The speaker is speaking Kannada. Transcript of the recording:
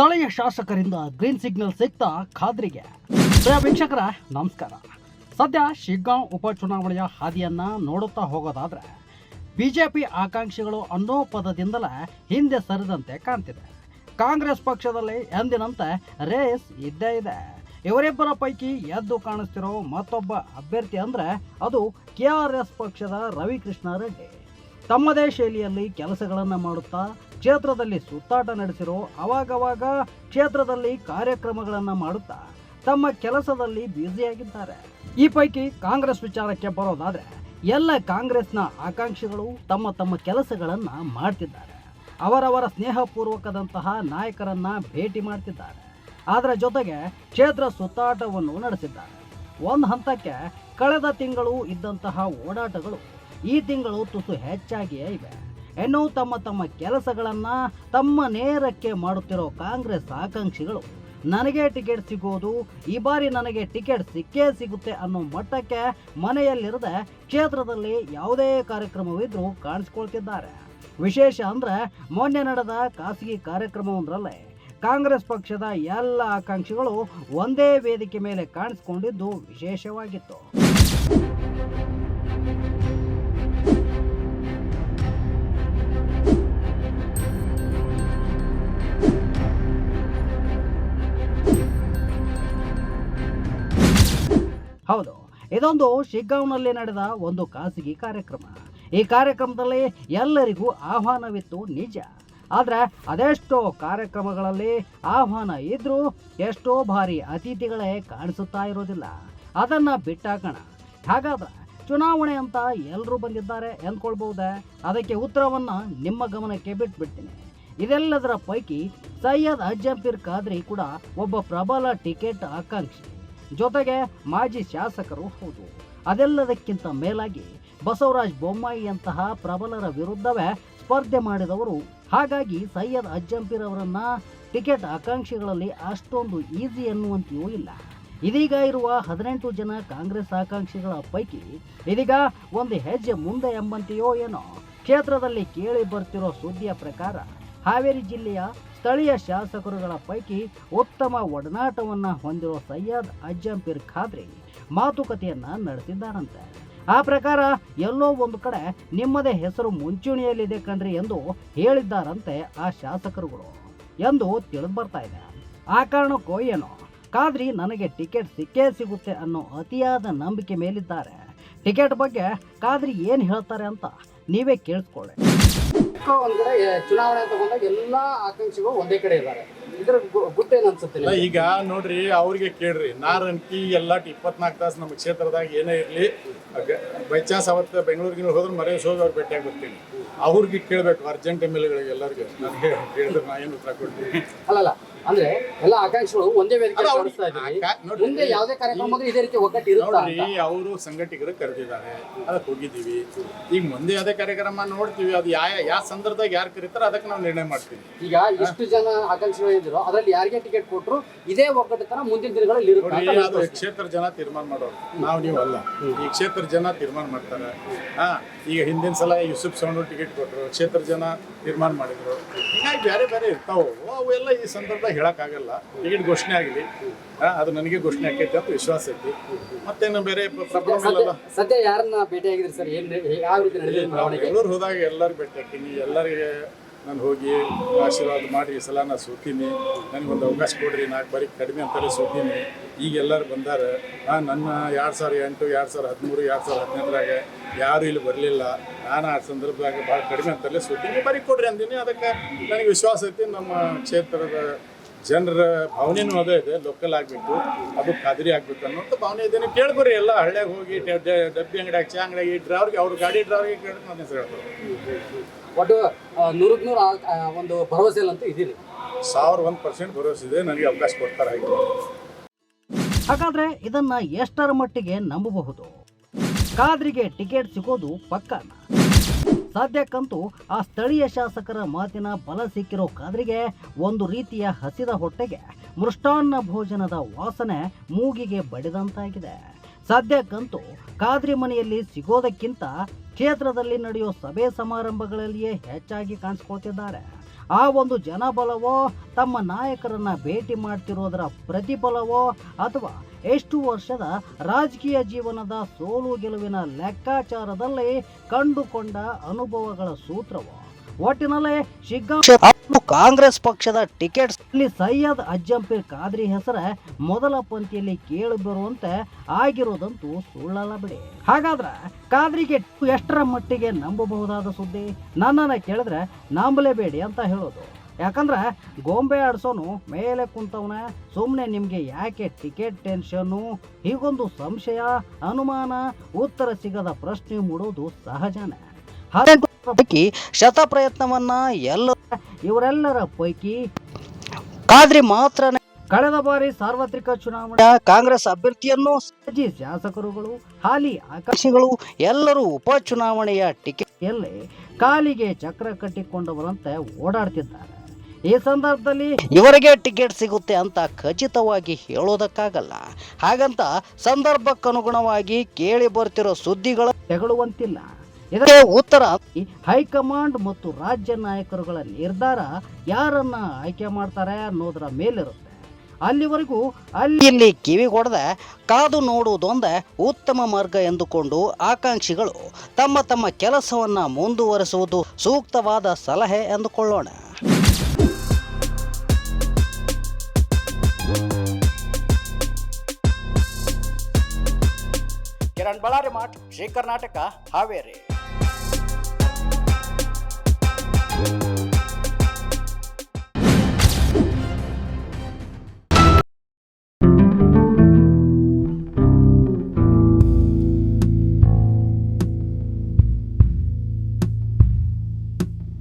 ಸ್ಥಳೀಯ ಶಾಸಕರಿಂದ ಗ್ರೀನ್ ಸಿಗ್ನಲ್ ಸಿಗ್ತಾ ಖಾದ್ರಿಗೆ. ಪ್ರಿಯ ವೀಕ್ಷಕರ, ನಮಸ್ಕಾರ. ಸದ್ಯ ಶಿಗ್ಗಾಂವ್ ಉಪಚುನಾವಣೆಯ ಹಾದಿಯನ್ನ ನೋಡುತ್ತಾ ಹೋಗೋದಾದ್ರೆ, ಬಿಜೆಪಿ ಆಕಾಂಕ್ಷಿಗಳು ಅನ್ನೋ ಪದದಿಂದಲೇ ಹಿಂದೆ ಸರಿದಂತೆ ಕಾಣ್ತಿದೆ. ಕಾಂಗ್ರೆಸ್ ಪಕ್ಷದಲ್ಲಿ ಎಂದಿನಂತೆ ರೇಸ್ ಇದ್ದೇ ಇದೆ. ಇವರಿಬ್ಬರ ಪೈಕಿ ಎದ್ದು ಕಾಣಿಸ್ತಿರೋ ಮತ್ತೊಬ್ಬ ಅಭ್ಯರ್ಥಿ ಅಂದ್ರೆ ಅದು ಕೆ ಆರ್ ಎಸ್ ಪಕ್ಷದ ರವಿಕೃಷ್ಣ ರೆಡ್ಡಿ. ತಮ್ಮದೇ ಶೈಲಿಯಲ್ಲಿ ಕೆಲಸಗಳನ್ನು ಮಾಡುತ್ತಾ ಕ್ಷೇತ್ರದಲ್ಲಿ ಸುತ್ತಾಟ ನಡೆಸಿರೋ ಅವಾಗವಾಗ ಕ್ಷೇತ್ರದಲ್ಲಿ ಕಾರ್ಯಕ್ರಮಗಳನ್ನು ಮಾಡುತ್ತಾ ತಮ್ಮ ಕೆಲಸದಲ್ಲಿ ಬ್ಯುಸಿಯಾಗಿದ್ದಾರೆ. ಈ ಪೈಕಿ ಕಾಂಗ್ರೆಸ್ ವಿಚಾರಕ್ಕೆ ಬರೋದಾದರೆ ಎಲ್ಲ ಕಾಂಗ್ರೆಸ್ನ ಆಕಾಂಕ್ಷಿಗಳು ತಮ್ಮ ತಮ್ಮ ಕೆಲಸಗಳನ್ನು ಮಾಡ್ತಿದ್ದಾರೆ. ಅವರವರ ಸ್ನೇಹಪೂರ್ವಕದಂತಹ ನಾಯಕರನ್ನ ಭೇಟಿ ಮಾಡ್ತಿದ್ದಾರೆ. ಅದರ ಜೊತೆಗೆ ಕ್ಷೇತ್ರ ಸುತ್ತಾಟವನ್ನು ನಡೆಸಿದ್ದಾರೆ. ಒಂದು ಹಂತಕ್ಕೆ ಕಳೆದ ತಿಂಗಳು ಇದ್ದಂತಹ ಓಡಾಟಗಳು ಈ ತಿಂಗಳು ತುಸು ಹೆಚ್ಚಾಗಿಯೇ ಇವೆ. ಇನ್ನು ತಮ್ಮ ತಮ್ಮ ಕೆಲಸಗಳನ್ನು ತಮ್ಮ ನೇರಕ್ಕೆ ಮಾಡುತ್ತಿರೋ ಕಾಂಗ್ರೆಸ್ ಆಕಾಂಕ್ಷಿಗಳು, ನನಗೆ ಟಿಕೆಟ್ ಸಿಗೋದು, ಈ ಬಾರಿ ನನಗೆ ಟಿಕೆಟ್ ಸಿಕ್ಕೇ ಸಿಗುತ್ತೆ ಅನ್ನೋ ಮಟ್ಟಕ್ಕೆ ಮನೆಯಲ್ಲಿರದೆ ಕ್ಷೇತ್ರದಲ್ಲಿ ಯಾವುದೇ ಕಾರ್ಯಕ್ರಮವಿದ್ರೂ ಕಾಣಿಸ್ಕೊಳ್ತಿದ್ದಾರೆ. ವಿಶೇಷ ಅಂದ್ರೆ ಮೊನ್ನೆ ನಡೆದ ಖಾಸಗಿ ಕಾರ್ಯಕ್ರಮವೊಂದರಲ್ಲೇ ಕಾಂಗ್ರೆಸ್ ಪಕ್ಷದ ಎಲ್ಲ ಆಕಾಂಕ್ಷಿಗಳು ಒಂದೇ ವೇದಿಕೆ ಮೇಲೆ ಕಾಣಿಸಿಕೊಂಡಿದ್ದು ವಿಶೇಷವಾಗಿತ್ತು. ಹೌದು. ಇದೊಂದು ಶಿಗ್ಗಾಂವ್ನಲ್ಲಿ ನಡೆದ ಒಂದು ಖಾಸಗಿ ಕಾರ್ಯಕ್ರಮ. ಈ ಕಾರ್ಯಕ್ರಮದಲ್ಲಿ ಎಲ್ಲರಿಗೂ ಆಹ್ವಾನವಿತ್ತು ನಿಜ. ಆದರೆ ಅದೆಷ್ಟೋ ಕಾರ್ಯಕ್ರಮಗಳಲ್ಲಿ ಆಹ್ವಾನ ಇದ್ದರೂ ಎಷ್ಟೋ ಬಾರಿ ಅತಿಥಿಗಳೇ ಕಾಣಿಸುತ್ತಾ ಇರೋದಿಲ್ಲ ಅದನ್ನು ಬಿಟ್ಟಾಕೋಣ. ಹಾಗಾದ್ರೆ ಚುನಾವಣೆ ಅಂತ ಎಲ್ಲರೂ ಬಂದಿದ್ದಾರೆ ಎಂದ್ಕೊಳ್ಬಹುದೇ? ಅದಕ್ಕೆ ಉತ್ತರವನ್ನು ನಿಮ್ಮ ಗಮನಕ್ಕೆ ಬಿಟ್ಬಿಡ್ತೀನಿ. ಇದೆಲ್ಲದರ ಪೈಕಿ ಸೈಯದ್ ಅಜ್ಜಂಪೀರ್ ಖಾದ್ರಿ ಕೂಡ ಒಬ್ಬ ಪ್ರಬಲ ಟಿಕೆಟ್ ಆಕಾಂಕ್ಷಿ. ಜೊತೆಗೆ ಮಾಜಿ ಶಾಸಕರು ಹೌದು. ಅದೆಲ್ಲದಕ್ಕಿಂತ ಮೇಲಾಗಿ ಬಸವರಾಜ ಬೊಮ್ಮಾಯಿಯಂತಹ ಪ್ರಬಲರ ವಿರುದ್ಧವೇ ಸ್ಪರ್ಧೆ ಮಾಡಿದವರು. ಹಾಗಾಗಿ ಸೈಯದ್ ಅಜ್ಜಂಪೀರ್ ಅವರನ್ನ ಟಿಕೆಟ್ ಆಕಾಂಕ್ಷಿಗಳಲ್ಲಿ ಅಷ್ಟೊಂದು ಈಸಿ ಎನ್ನುವಂತೆಯೂ ಇಲ್ಲ. ಇದೀಗ ಇರುವ ಹದಿನೆಂಟು ಜನ ಕಾಂಗ್ರೆಸ್ ಆಕಾಂಕ್ಷಿಗಳ ಪೈಕಿ ಇದೀಗ ಒಂದು ಹೆಜ್ಜೆ ಮುಂದೆ ಎಂಬಂತೆಯೋ ಏನೋ ಕ್ಷೇತ್ರದಲ್ಲಿ ಕೇಳಿ ಬರ್ತಿರೋ ಸುದ್ದಿಯ ಪ್ರಕಾರ ಹಾವೇರಿ ಜಿಲ್ಲೆಯ ಸ್ಥಳೀಯ ಶಾಸಕರುಗಳ ಪೈಕಿ ಉತ್ತಮ ಒಡನಾಟವನ್ನ ಹೊಂದಿರುವ ಸಯ್ಯದ್ ಅಜ್ಜಂಪೀರ್ ಖಾದ್ರಿ ಮಾತುಕತೆಯನ್ನು ನಡೆಸಿದ್ದಾರಂತೆ. ಆ ಪ್ರಕಾರ ಎಲ್ಲೋ ಒಂದು ಕಡೆ ನಿಮ್ಮದೇ ಹೆಸರು ಮುಂಚೂಣಿಯಲ್ಲಿದೆ ಕಣ್ರಿ ಎಂದು ಹೇಳಿದ್ದಾರಂತೆ ಆ ಶಾಸಕರುಗಳು ಎಂದು ತಿಳಿದು ಬರ್ತಾ ಇದೆ. ಆ ಕಾರಣಕ್ಕೋ ಏನೋ? ಖಾದ್ರಿ ನನಗೆ ಟಿಕೆಟ್ ಸಿಕ್ಕೇ ಸಿಗುತ್ತೆ ಅನ್ನೋ ಅತಿಯಾದ ನಂಬಿಕೆ ಮೇಲಿದ್ದಾರೆ. ಟಿಕೆಟ್ ಬಗ್ಗೆ ಖಾದ್ರಿ ಏನು ಹೇಳ್ತಾರೆ ಅಂತ ನೀವೇ ಕೇಳಿಸ್ಕೊಳ್ಳಿ. ಒಂದ್ ಕಡೆ ಚುನಾವಣೆ ತಗೊಂಡಾಗ ಎಲ್ಲಾ ಆಕಾಂಕ್ಷಿಗಳು ಒಂದೇ ಕಡೆ ಇದ್ದಾರೆ. ಇದ್ರ ಗು- ಗುಟ್ಟು ಏನ್ ಅನ್ಸುತ್ತೆ ನಿಮ್ಗೆ? ಈಗ ನೋಡ್ರಿ ಅವ್ರಿಗೆ ಕೇಳ್ರಿ. ನಾರಂಕಿ ಎಲ್ಲ ಇಪ್ಪತ್ನಾಲ್ಕು ತಾಸು ನಮ್ಮ ಕ್ಷೇತ್ರದಾಗ ಏನೇ ಇರಲಿ ಬೈ ಚಾನ್ಸ್ ಅವತ್ತು ಬೆಂಗಳೂರಿಗೆ ಹೋದ್ರೆ ಮರೇಶ್ ಸೋದ್ ಅವ್ರು ಭೇಟಿಯಾಗಿ ಬರ್ತೀನಿ. ಅವ್ರಿಗೆ ಕೇಳಬೇಕು ಅರ್ಜೆಂಟ್ ಎಂ ಎಲ್ ಎಗಳಿಗೆ ಎಲ್ಲರಿಗೆ. ನನಗೆ ಕೇಳಿದ್ರೆ ನಾ ಏನು ಉತ್ತರ ಕೊಡ್ತೀನಿ? ಅಲ್ಲಲ್ಲ ಅಂದ್ರೆ ಎಲ್ಲಾ ಆಕಾಂಕ್ಷಿಗಳು ಒಂದೇ ವೇದಿಕೆ ಕಾಣಿಸ್ತಾ ಇದ್ದೀವಿ ಮುಂದೆ ಯಾವುದೇ ಕಾರ್ಯಕ್ರಮ ಇದೇ ರೀತಿ ಒಗ್ಗಟ್ಟು ಇರುತ್ತಾ ಅವರು ಸಂಘಟಕರು ಕರೆದಿದ್ದಾರೆ. ಅದಕ್ಕೆ ಹೋಗಿದ್ದೀವಿ. ಈಗ ಮುಂದೆ ಅದೇ ಕಾರ್ಯಕ್ರಮ ನೋಡ್ತೀವಿ. ಅದು ಯಾವ ಯಾವ ಸಂದರ್ಭದಾಗ ಯಾರು ಕರೀತಾರೋ ಅದಕ್ಕೆ ನಾವು ನಿರ್ಣಯ ಮಾಡ್ತೀವಿ. ಈಗ ಎಷ್ಟು ಜನ ಆಕಾಂಕ್ಷಿಗಳು ಇದ್ರು ಅದ್ರಲ್ಲಿ ಯಾರಿಗೆ ಟಿಕೆಟ್ ಕೊಟ್ರು ಇದೇ ಒಗ್ಗಟ್ಟು ತರ ಮುಂದಿನ ದಿನಗಳಲ್ಲಿ ಇರುತ್ತೆ ಅದು. ಕ್ಷೇತ್ರ ಜನ ತೀರ್ಮಾನ ಮಾಡೋರು. ನಾವು ನೀವು ಅಲ್ಲ. ಈ ಕ್ಷೇತ್ರ ಜನ ತೀರ್ಮಾನ ಮಾಡ್ತಾರೆ. ಹಾ ಈಗ ಹಿಂದಿನ ಸಲ ಯೂಸುಫ್ ಸೌಂಡ್ ಟಿಕೆಟ್ ಕೊಟ್ಟರು ಕ್ಷೇತ್ರ ಜನ ತೀರ್ಮಾನ ಮಾಡಿದ್ರು. ಹೀಗಾಗಿ ಬೇರೆ ಬೇರೆ ಅವು ಎಲ್ಲ ಈ ಸಂದರ್ಭದಾಗ ಹೇಳಕ್ಕಾಗಲ್ಲ. ಟಿಕೆಟ್ ಘೋಷಣೆ ಆಗಲಿ ಅದು ನನಗೆ ಘೋಷಣೆ ಆಕೈತಿ ಅಂತ ವಿಶ್ವಾಸ ಐತಿ. ಮತ್ತೇನು ಬೇರೆ ಪ್ರಾಬ್ಲಮ್ ಸದ್ಯ- ಯಾರನ್ನ ಭೇಟಿ ಆಗಿದ್ರಿ ಸರ್? ಏನು ಯಾವ ರೀತಿ ಬೆಂಗಳೂರು ಹೋದಾಗ ಎಲ್ಲರಿಗೂ ಭೇಟಿ ಹಾಕಿನಿ ಎಲ್ಲರಿಗೆ ನಾನು ಹೋಗಿ ಆಶೀರ್ವಾದ ಮಾಡಿ ಈ ಸಲ ನಾನು ಸೋತೀನಿ. ನನಗೊಂದು ಅವಕಾಶ ಕೊಡ್ರಿ ನಾಲ್ಕು ಬಾರಿ ಕಡಿಮೆ ಅಂತಲೇ ಸೋತೀನಿ. ಈಗ ಎಲ್ಲರೂ ಬಂದಾರ. ನಾನು ನನ್ನ ಎರಡು ಸಾವಿರ ಎಂಟು ಎರಡು ಸಾವಿರ ಹದಿಮೂರು ಎರಡು ಸಾವಿರ ಹದಿನೆಂಟರಾಗ ಯಾರು ಇಲ್ಲಿ ಬರಲಿಲ್ಲ. ನಾನು ಆ ಸಂದರ್ಭದಾಗ ಭಾಳ ಕಡಿಮೆ ಅಂತಲೇ ಸೋತೀನಿ. ಬರೀ ಕೊಡ್ರಿ ಅಂದಿನಿ. ಅದಕ್ಕೆ ನನಗೆ ವಿಶ್ವಾಸ ಐತಿ. ನಮ್ಮ ಕ್ಷೇತ್ರದ ಜನರ ಭಾವನೆನೂ ಅದೇ ಇದೆ ಲೋಕಲ್ ಆಗಬೇಕು ಅದು ಖಾದ್ರಿ ಆಗ್ಬೇಕು ಅನ್ನೋಂಥ ಭಾವನೆ ಇದೇನೆ ನೀವು ಕೇಳ್ಕೊರಿ ಎಲ್ಲ ಹಳ್ಳ್ಯಾಗ ಹೋಗಿ ಡಬ್ಬಿ ಅಂಗಡಿ ಚಾ ಅಂಗಡಿ ಈ ಡ್ರೈವರ್ಗೆ ಅವ್ರ ಗಾಡಿ ಡ್ರೈವರ್ಗೆ ಕೇಳಿದ್ರೆ ನನ್ನ ಹೆಸರು ಹೇಳ್ತಾರೆ. ಒಟ್ಟು ನೂರಕ್ಕೆ ನೂರು ಒಂದು ಭರವಸೆ ಒಂದು ಭರವಸೆಯಲ್ಲಂತೂ ಇದ್ದೀರಿ? ಸಾವಿರ ಒಂದು ಪರ್ಸೆಂಟ್ ಭರವಸೆ ಇದೆ ನನಗೆ ಅವಕಾಶ ಕೊಡ್ತಾರೆ ಹಾಗೆ. ಹಾಗಾದ್ರೆ ಇದನ್ನ ಎಷ್ಟರ ಮಟ್ಟಿಗೆ ನಂಬಬಹುದು? ಖಾದ್ರಿಗೆ ಟಿಕೆಟ್ ಸಿಗೋದು ಪಕ್ಕನ? ಸದ್ಯಕ್ಕಂತೂ ಆ ಸ್ಥಳೀಯ ಶಾಸಕರ ಮಾತಿನ ಬಲ ಸಿಕ್ಕಿರೋ ಕಾದ್ರಿಗೆ ಒಂದು ರೀತಿಯ ಹಸಿದ ಹೊಟ್ಟೆಗೆ ಮೃಷ್ಟಾನ್ನ ಭೋಜನದ ವಾಸನೆ ಮೂಗಿಗೆ ಬಡಿದಂತಾಗಿದೆ. ಸದ್ಯಕ್ಕಂತೂ ಕಾದ್ರಿ ಮನೆಯಲ್ಲಿ ಸಿಗೋದಕ್ಕಿಂತ ಕ್ಷೇತ್ರದಲ್ಲಿ ನಡೆಯೋ ಸಭೆ ಸಮಾರಂಭಗಳಲ್ಲಿಯೇ ಹೆಚ್ಚಾಗಿ ಕಾಣಿಸ್ಕೊಳ್ತಿದ್ದಾರೆ. ಆ ಒಂದು ಜನಬಲವೋ, ತಮ್ಮ ನಾಯಕರನ್ನ ಭೇಟಿ ಮಾಡ್ತಿರೋದರ ಪ್ರತಿಫಲವೋ, ಅಥವಾ ಎಷ್ಟು ವರ್ಷದ ರಾಜಕೀಯ ಜೀವನದ ಸೋಲು ಗೆಲುವಿನ ಲೆಕ್ಕಾಚಾರದಲ್ಲಿ ಕಂಡುಕೊಂಡ ಅನುಭವಗಳ ಸೂತ್ರವೋ? ಒಟ್ಟಿನಲ್ಲಿ ಶಿಗ್ಗಾಂವ್ ಕಾಂಗ್ರೆಸ್ ಪಕ್ಷದ ಟಿಕೆಟ್ ಇಲ್ಲಿ ಸೈಯದ್ ಅಜ್ಜಂಪೀರ್ ಖಾದ್ರಿ ಹೆಸರ ಮೊದಲ ಪಂಕ್ತಿಯಲ್ಲಿ ಕೇಳಿ ಬರುವಂತೆ ಆಗಿರೋದಂತೂ ಸುಳ್ಳಲ್ಲ ಬಿಡಿ. ಹಾಗಾದ್ರೆ ಖಾದ್ರಿಗೆ ಎಷ್ಟರ ಮಟ್ಟಿಗೆ ನಂಬಬಹುದಾದ ಸುದ್ದಿ? ನನ್ನನ್ನು ಕೇಳಿದ್ರೆ ನಂಬಲೇಬೇಡಿ ಅಂತ ಹೇಳೋದು. ಯಾಕಂದ್ರೆ ಗೊಂಬೆ ಆಡ್ಸೋನು ಮೇಲೆ ಕುಂತವನ. ಸುಮ್ಮನೆ ನಿಮಗೆ ಯಾಕೆ ಟಿಕೆಟ್ ಟೆನ್ಷನ್ನು ಹೀಗೊಂದು ಸಂಶಯ, ಅನುಮಾನ, ಉತ್ತರ ಸಿಗದ ಪ್ರಶ್ನೆ ಮೂಡೋದು ಸಹಜನೇ. ಹಾಗೆ ಶತ ಪ್ರಯತ್ನವನ್ನ ಎಲ್ಲ ಇವರೆಲ್ಲರ ಪೈಕಿ ಕಾದ್ರಿ ಮಾತ್ರ ಕಳೆದ ಬಾರಿ ಸಾರ್ವತ್ರಿಕ ಚುನಾವಣೆ ಕಾಂಗ್ರೆಸ್ ಅಭ್ಯರ್ಥಿಯನ್ನು ಮಾಜಿ ಶಾಸಕರುಗಳು ಹಾಲಿ ಆಕಾಂಕ್ಷಿಗಳು ಎಲ್ಲರೂ ಉಪಚುನಾವಣೆಯ ಟಿಕೆಟ್ನಲ್ಲಿ ಕಾಲಿಗೆ ಚಕ್ರ ಕಟ್ಟಿಕೊಂಡವರಂತೆ ಓಡಾಡ್ತಿದ್ದಾರೆ. ಈ ಸಂದರ್ಭದಲ್ಲಿ ಇವರಿಗೆ ಟಿಕೆಟ್ ಸಿಗುತ್ತೆ ಅಂತ ಖಚಿತವಾಗಿ ಹೇಳೋದಕ್ಕಾಗಲ್ಲ. ಹಾಗಂತ ಸಂದರ್ಭಕ್ಕನುಗುಣವಾಗಿ ಕೇಳಿ ಬರ್ತಿರೋ ಸುದ್ದಿಗಳು ತೆಗಳುವಂತಿಲ್ಲ. ಇದಕ್ಕೆ ಉತ್ತರ ಹೈಕಮಾಂಡ್ ಮತ್ತು ರಾಜ್ಯ ನಾಯಕರುಗಳ ನಿರ್ಧಾರ ಯಾರನ್ನ ಆಯ್ಕೆ ಮಾಡ್ತಾರೆ ಅನ್ನೋದರ ಮೇಲಿರುತ್ತೆ. ಅಲ್ಲಿವರೆಗೂ ಅಲ್ಲಿ ಇಲ್ಲಿ ಕಿವಿ ಕಾದು ನೋಡುವುದೊಂದೇ ಉತ್ತಮ ಮಾರ್ಗ ಎಂದುಕೊಂಡು ಆಕಾಂಕ್ಷಿಗಳು ತಮ್ಮ ತಮ್ಮ ಕೆಲಸವನ್ನ ಮುಂದುವರಿಸುವುದು ಸೂಕ್ತವಾದ ಸಲಹೆ ಎಂದುಕೊಳ್ಳೋಣ. ಕಿರಣ್ ಬಳ್ಳಾರಿ ಮಾಠ್ ಶ್ರೀ ಕರ್ನಾಟಕ ಹಾವೇರಿ.